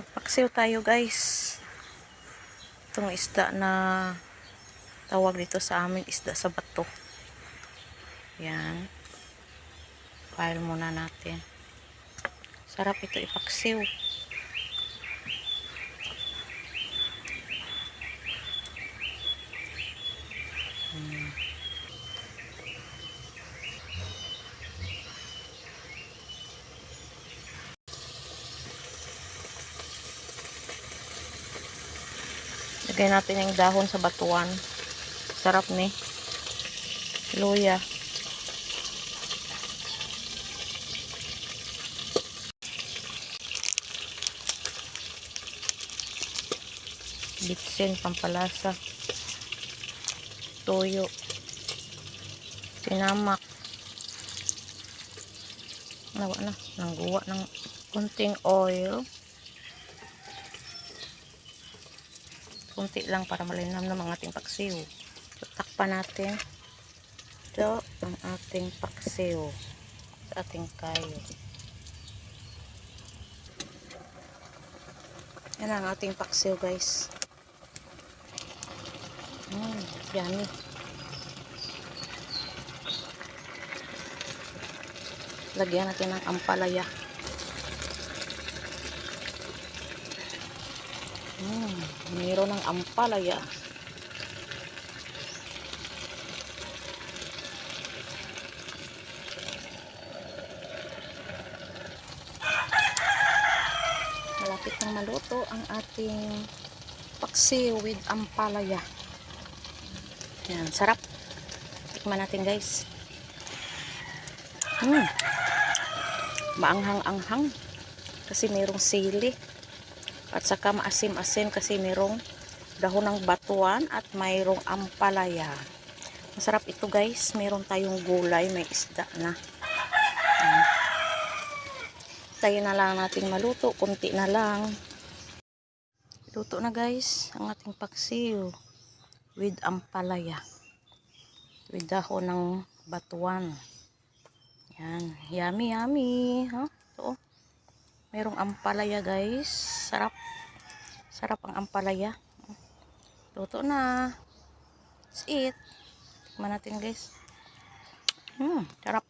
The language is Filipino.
Magpaksiw tayo guys. Itong isda na tawag dito sa amin isda sa bato. Yan. File muna natin. Sarap ito ipaksiw. Lagay natin yung dahon sa batuan. Sarap ni. Luya. Bitsin, pampalasa. Toyo. Sinamak. Nawa na. Nangguwa ng kunting oil. Kunti lang para malinam ng mga ating paksiw. So, takpan natin. Ito ang ating paksiw sa ating kayo. Yan ang ating paksiw guys. Mmm, yummy. Lagyan natin ng ampalaya. Hmm, mayroon ng ampalaya. Malapit nang maluto ang ating paksiw with ampalaya. Yan, sarap. Tikman natin guys. Hmm. Maanghang-anghang. Kasi mayroong sili. At saka maasim-asim kasi mayroong dahon ng batuan at mayroong ampalaya. Masarap ito guys. Mayroon tayong gulay, may isda na. Tayo na lang natin maluto. Kunti na lang. Luto na guys ang ating paksiw with ampalaya. With dahon ng batuan. Yan. Yummy, yummy. Ha? Ito. oh. Merong ampalaya guys. Sarap. Sarap ang ampalaya. Luto na. That's it. Tikman natin guys. Hmm, sarap.